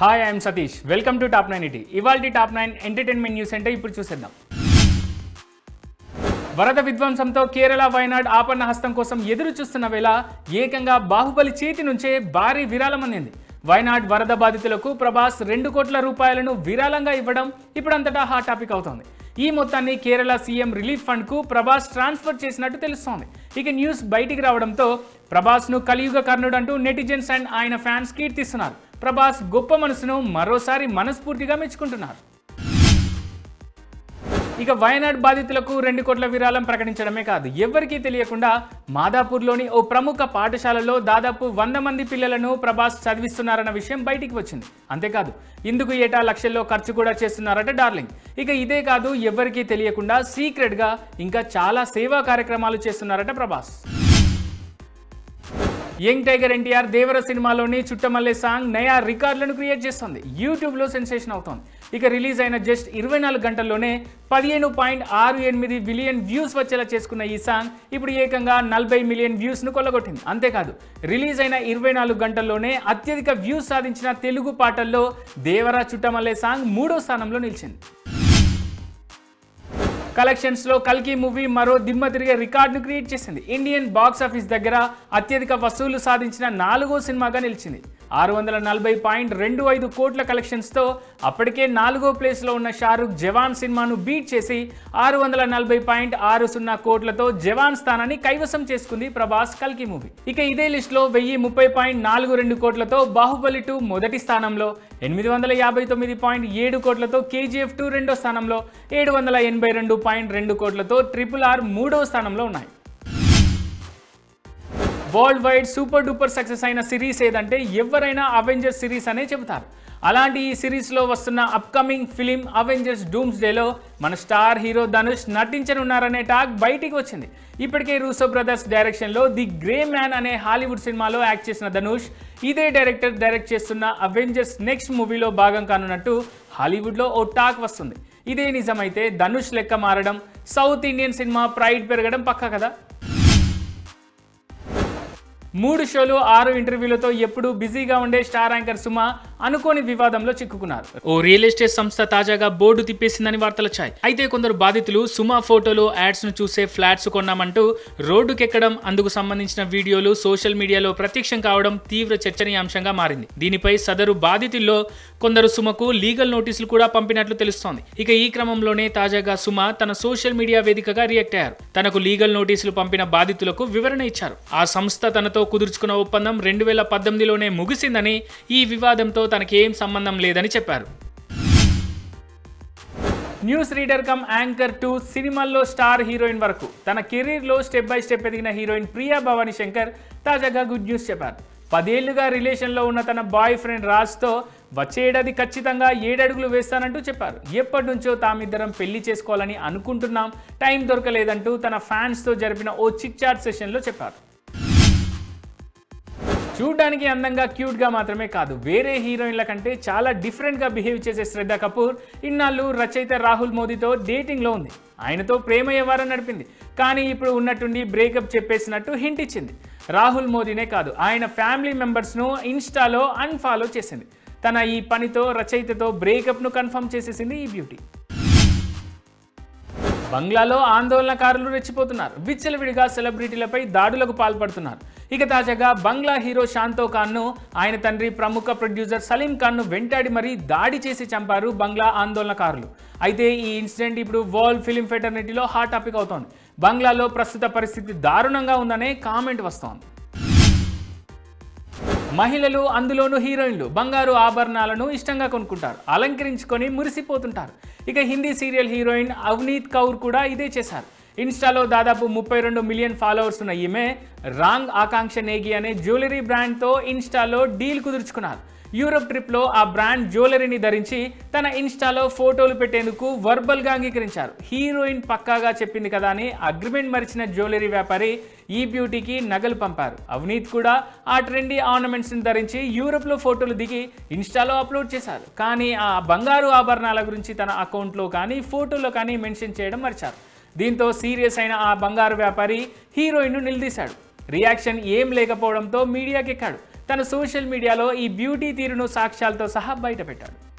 Hi I'm Satish welcome to top nine ET ఇవాల్టి top nine entertainment news అంటే ఇప్పుడు చూసేద్దాం. వరద విధ్వంసంతో కేరళ వయనాడ్ ఆపన్న హస్తం కోసం ఎదురు చూస్తున్న వేళ ఏకంగా బాహుబలి చేతి నుంచే భారీ విరాళం అందింది. వయనాడ్ వరద బాధితులకు ప్రభాస్ రెండు కోట్ల రూపాయలను విరాళంగా ఇవ్వడం ఇప్పుడంతటా హాట్ టాపిక్ అవుతోంది. ఈ మొత్తాన్ని కేరళ సీఎం రిలీఫ్ ఫండ్కు ప్రభాస్ ట్రాన్స్ఫర్ చేసినట్టు తెలుస్తోంది. ఇక న్యూస్ బయటికి రావడంతో ప్రభాస్ను కలియుగ కర్ణుడు అంటూ నెటిజన్స్ అండ్ ఆయన ఫ్యాన్స్ కీర్తిస్తున్నారు. ప్రభాస్ గొప్ప మనసును మరోసారి మనస్ఫూర్తిగా మెచ్చుకుంటున్నారు. ఇక వయనాడ్ బాధితులకు రెండు కోట్ల విరాళం ప్రకటించడమే కాదు ఎవరికీ తెలియకుండా మాదాపూర్లోని ఓ ప్రముఖ పాఠశాలలో దాదాపు వంద మంది పిల్లలను ప్రభాస్ చదివిస్తున్నారన్న విషయం బయటికి వచ్చింది. అంతేకాదు ఇందుకు ఏటా లక్షల్లో ఖర్చు కూడా చేస్తున్నారట డార్లింగ్. ఇక ఇదే కాదు ఎవరికీ తెలియకుండా సీక్రెట్గా ఇంకా చాలా సేవా కార్యక్రమాలు చేస్తున్నారట Prabhas. Young tiger NTR Devara సినిమాలోని చుట్టమల్లె సాంగ్ నయా రికార్డులను క్రియేట్ చేస్తుంది. యూట్యూబ్లో సెన్సేషన్ అవుతోంది. ఇక రిలీజ్ అయిన జస్ట్ ఇరవై నాలుగు గంటల్లోనే పదిహేను పాయింట్ ఆరు ఎనిమిది బిలియన్ వ్యూస్ వచ్చేలా చేసుకున్న ఈ సాంగ్ ఇప్పుడు ఏకంగా నలభై మిలియన్ వ్యూస్ను కొల్లగొట్టింది. అంతేకాదు రిలీజ్ అయిన ఇరవై నాలుగు గంటల్లోనే అత్యధిక వ్యూస్ సాధించిన తెలుగు పాటల్లో దేవర చుట్టమల్లే సాంగ్ మూడో స్థానంలో నిలిచింది. కలెక్షన్స్లో కల్కి మూవీ మరో దిమ్మ తిరిగే రికార్డును క్రియేట్ చేసింది. ఇండియన్ బాక్స్ ఆఫీస్ దగ్గర అత్యధిక వసూలు సాధించిన నాలుగో సినిమాగా నిలిచింది. ఆరు వందల నలభై పాయింట్ రెండు ఐదు కోట్ల కలెక్షన్స్తో అప్పటికే నాలుగో ప్లేస్లో ఉన్న షారుఖ్ జవాన్ సినిమాను బీట్ చేసి ఆరు వందల నలభై పాయింట్ ఆరు సున్నా కోట్లతో జవాన్ స్థానాన్ని కైవసం చేసుకుంది ప్రభాస్ కల్కి మూవీ. ఇక ఇదే లిస్టులో వెయ్యి ముప్పై పాయింట్ నాలుగు రెండు కోట్లతో బాహుబలి టూ మొదటి స్థానంలో ఎనిమిది వందల యాభై తొమ్మిది పాయింట్ ఏడు కోట్లతో కేజీఎఫ్ టూ రెండో స్థానంలో ఏడు వందల ఎనభై రెండు పాయింట్ రెండు కోట్లతో ట్రిపుల్ ఆర్ మూడవ స్థానంలో ఉన్నాయి. World wide super duper success అయిన సిరీస్ ఏదంటే ఎవరైనా అవెంజర్స్ సిరీస్ అనే చెబుతారు. అలాంటి ఈ సిరీస్లో వస్తున్న అప్కమింగ్ ఫిలిం అవెంజర్స్ డూమ్స్ డేలో మన స్టార్ హీరో ధనుష్ నటించనున్నారనే టాక్ బయటికి వచ్చింది. ఇప్పటికే రూసో బ్రదర్స్ డైరెక్షన్లో ది గ్రే మ్యాన్ అనే హాలీవుడ్ సినిమాలో యాక్ట్ చేసిన ధనుష్ ఇదే డైరెక్టర్ డైరెక్ట్ చేస్తున్న అవెంజర్స్ నెక్స్ట్ మూవీలో భాగం కానున్నట్టు హాలీవుడ్లో ఓ టాక్ వస్తుంది. ఇదే నిజమైతే ధనుష్ లెక్క మారడం సౌత్ ఇండియన్ సినిమా ప్రైడ్ పెరగడం పక్కా కదా? మూడు షోలు ఆరు ఇంటర్వ్యూలతో ఎప్పుడూ బిజీగా ఉండే స్టార్ యాంకర్ సుమ అనుకోని వివాదంలో చిక్కుకున్నారు. ఓ రియల్ ఎస్టేట్ సంస్థ తాజాగా బోర్డు తిప్పేసిందని వార్తలు వచ్చాయి. అయితే కొందరు బాధితులు సుమా ఫోటోలు యాడ్స్ను చూసే ఫ్లాట్స్ కొన్నామంటూ రోడ్డుకెక్కడం అందుకు సంబంధించిన వీడియోలు సోషల్ మీడియాలో ప్రత్యక్షం కావడం తీవ్ర చర్చనీయాంశంగా మారింది. దీనిపై సదరు బాధితుల్లో కొందరు సుమకు లీగల్ నోటీసులు కూడా పంపినట్లు తెలుస్తోంది. ఇక ఈ క్రమంలోనే తాజాగా సుమ తన సోషల్ మీడియా వేదికగా రియాక్ట్ అయ్యారు. తనకు లీగల్ నోటీసులు పంపిన బాధితులకు వివరణ ఇచ్చారు. ఆ సంస్థ తనతో కుదుర్చుకున్న ఒప్పందం రెండు వేల పద్దెనిమిదిలోనే ముగిసిందని ఈ వివాదంతో తనకేం సంబంధం లేదని చెప్పారు. News reader cum anchor to సినిమాల్లో స్టార్ హీరోయిన్ వరకు. తన కెరీర్లో స్టెప్ బై స్టెప్ ఎదిగిన హీరోయిన్ ప్రియా భవానీ శంకర్ తాజాగా గుడ్ న్యూస్ చెప్పారు. పదేళ్ళుగా రిలేషన్లో ఉన్న తన బాయ్ ఫ్రెండ్ రాజ్తో వచ్చే ఏడాది ఖచ్చితంగా ఏడడుగులు వేస్తానంటూ చెప్పారు. ఎప్పటి నుంచో తామిద్దరం పెళ్ళి చేసుకోవాలని అనుకుంటున్నాం టైం దొరకలేదంటూ తన ఫ్యాన్స్తో జరిపిన ఓ చిక్ చాట్ సెషన్లో చెప్పారు. చూడడానికి అందంగా క్యూట్గా మాత్రమే కాదు వేరే హీరోయిన్ల కంటే చాలా డిఫరెంట్గా బిహేవ్ చేసే శ్రద్ధ కపూర్ ఇన్నాళ్ళు రచయిత రాహుల్ మోదీతో డేటింగ్లో ఉంది. ఆయనతో ప్రేమ వ్యవహారం నడిపింది. కానీ ఇప్పుడు ఉన్నట్టుండి బ్రేకప్ చెప్పేసినట్టు హింట్ ఇచ్చింది. రాహుల్ మోదీనే కాదు ఆయన ఫ్యామిలీ మెంబర్స్ను ఇన్స్టాలో అన్ఫాలో చేసింది. తన ఈ పనితో రచయితతో బ్రేకప్ను కన్ఫర్మ్ చేసేసింది ఈ బ్యూటీ. బంగ్లాలో ఆందోళనకారులు రెచ్చిపోతున్నారు. విచ్చలవిడిగా సెలబ్రిటీలపై దాడులకు పాల్పడుతున్నారు. ఇక తాజాగా బంగ్లా హీరో శాంతో ఖాన్ను ఆయన తండ్రి ప్రముఖ ప్రొడ్యూసర్ సలీం ఖాన్ను వెంటాడి మరీ దాడి చేసి చంపారు బంగ్లా ఆందోళనకారులు. అయితే ఈ ఇన్సిడెంట్ ఇప్పుడు వరల్డ్ ఫిలిం ఫెటర్నిటీలో హాట్ టాపిక్ అవుతోంది. బంగ్లాలో ప్రస్తుత పరిస్థితి దారుణంగా ఉందనే కామెంట్ వస్తోంది. మహిళలు అందులోనూ హీరోయిన్లు బంగారు ఆభరణాలను ఇష్టంగా కొనుక్కుంటారు అలంకరించుకొని మురిసిపోతుంటారు. ఇక హిందీ సీరియల్ హీరోయిన్ అవినీత్ కౌర్ కూడా ఇదే చేశారు. ఇన్స్టాలో దాదాపు ముప్పై రెండు మిలియన్ ఫాలోవర్స్ ఉన్న ఈమె రాంగ్ ఆకాంక్ష నేగి అనే జ్యువెలరీ బ్రాండ్తో ఇన్స్టాలో డీల్ కుదుర్చుకున్నారు. యూరోప్ ట్రిప్లో ఆ బ్రాండ్ జ్యువెలరీని ధరించి తన ఇన్స్టాలో ఫోటోలు పెట్టేందుకు వర్బల్గా అంగీకరించారు. హీరోయిన్ పక్కాగా చెప్పింది కదా అని అగ్రిమెంట్ మరిచిన జ్యువెలరీ వ్యాపారి ఈ బ్యూటీకి నగలు పంపారు. అవినీత్ కూడా ఆ ట్రెండీ ఆర్నమెంట్స్ని ధరించి యూరోప్లో ఫోటోలు దిగి ఇన్స్టాలో అప్లోడ్ చేశారు. కానీ ఆ బంగారు ఆభరణాల గురించి తన అకౌంట్లో కానీ ఫోటోలో కానీ మెన్షన్ చేయడం మర్చారు. దీంతో సీరియస్ అయిన ఆ బంగారు వ్యాపారి హీరోయిన్ను నిలదీశాడు. రియాక్షన్ ఏం లేకపోవడంతో మీడియాకెక్కాడు. తన సోషల్ మీడియాలో ఈ బ్యూటీ తీరును సాక్ష్యాలతో సహా బయటపెట్టాడు.